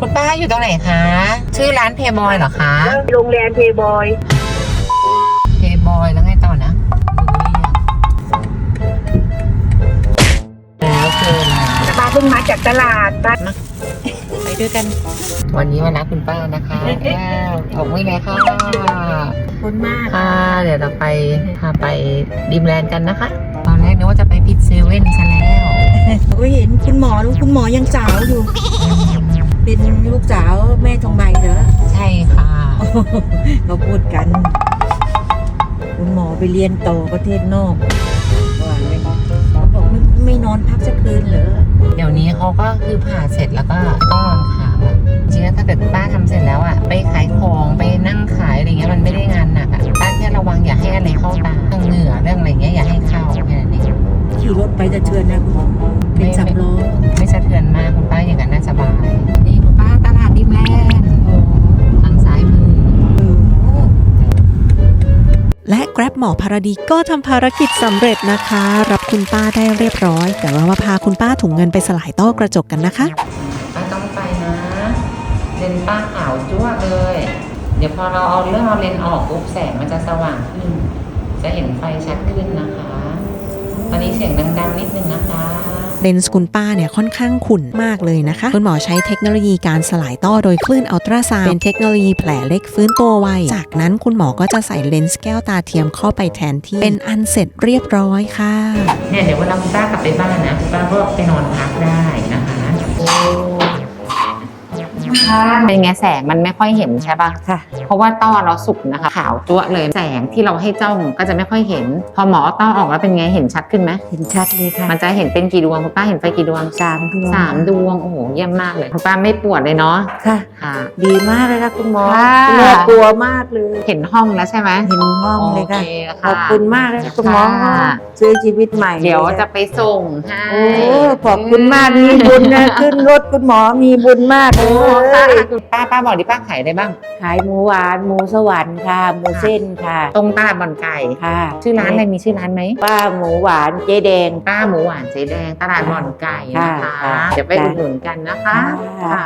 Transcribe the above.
คุณป้าอยู่ตรงไหนคะ ชื่อร้านเพย์บอยเหรอคะโรงแรมเพย์บอยเพย์บอยแล้วไงต่อนะแล้วเจอแล้วป้าเพิ่งมาจากตลาดป้าไปด้วยกัน วันนี้มารับคุณป้านะคะว้าวออกไม่เลยค่ะคนมากค่ะ เดี๋ยวเราไปพาไปดิมแลนด์กันนะคะ ตอนแรกนึกว่าจะไปพิดเซเว่นซะแล้วก็เห็นคุณหมอลูกคุณหมอยังสาวอยู่ เป็นลูกสาวแม่ทองใบเหรอใช่ค่ะเราพูดกัน คุณหมอไปเรียนต่อประเทศนอกว่าไงเขาบอกไม่ไม่นอนพักสักคืนเหรอเดี๋ยวนี้เขาก็คือผ่าเสร็จแล้วก็ต้องนอนขาแบบจริงๆแล้วถ้าเกิดป้าทำเสร็จแล้วอะไปขายของไปนั่งขายอะไรเงี้ยมันไม่ได้งานหนักอะป้าแค่ระวังอย่าให้อะไรเข้าตาเรื่องเหงื่อเรื่องอะไรเงี้ยอย่าให้เข้าแค่นั้นเองขี่รถไปจะเทือนนะคุณ และ Grab หมอพาราดีก็ทำภารกิจสำเร็จนะคะ รับคุณป้าได้เรียบร้อย แต่ว่ามาพาคุณป้าถุงเงินไปสลายต้อกระจกกันนะคะป้าต้องไปนะเลนป้าขาวจั่วเลย เดี๋ยวพอเราเอาเรื่องเอาเลนออกปุ๊บแสงมันจะสว่างขึ้น จะเห็นไฟชัดขึ้นนะคะ ตอนนี้เสียงดังๆนิดนึงนะคะ เลนส์คุณป้าเนี่ยค่อนข้างขุ่นมากเลยนะคะ คุณหมอใช้เทคโนโลยีการสลายต้อโดยคลื่นอัลตราซาวด์เป็นเทคโนโลยีแผลเล็กฟื้นตัวไว จากนั้นคุณหมอก็จะใส่เลนส์แก้วตาเทียมเข้าไปแทนที่เป็นอันเสร็จเรียบร้อยค่ะ เนี่ยเดี๋ยวเวลาคุณป้ากลับไปบ้านนะคุณป้าก็ไปนอนพักได้นะคะ เป็นไงแสงมันไม่ค่อยเห็นใช่ปะค่ะ เพราะว่าต้อเราสุกนะคะ ขาวจั๊วะเลยแสงที่เราให้จ้องก็จะไม่ค่อยเห็น พอหมอเอาต้อออกแล้วเป็นไงเห็นชัดขึ้นไหมเห็นชัดเลยค่ะมันจะเห็นเป็นกี่ดวงคุณป้าเห็นไฟกี่ดวงสามดวงสามดวงโอ้โหเยี่ยมมากเลยคุณป้าไม่ปวดเลยเนาะค่ะ ค่ะ ดีมากเลยค่ะคุณหมอค่ะ น่ากลัวมากเลยเห็นห้องแล้วใช่ไหม เห็นห้องเลยค่ะ โอเคขอบคุณมากเลยค่ะคุณหมอค่ะ ซื้อชีวิตใหม่เดี๋ยวลจะไปส่งให้ โอ้ขอบคุณมากมีบุญนะขึ้นรถคุณหมอมีบุญมากเลโอ้ค่ะยป้าป้าบอกดิป้าขายได้บ้าง ขายหมูหวานหมูสวรรค์ค่ะ หมูเส้นค่ะ ตรงตลาดบ่อนไก่ค่ะ ชื่อร้านอะไรมีชื่อร้านไหมป้าหมูหวานเจ๊แดง ป้าหมูหวานเจ๊แดงตลาดบ่อนไก่นะคะค่ะเดี๋ยวไปอุดหนุนกันนะคะค่ะค่ะ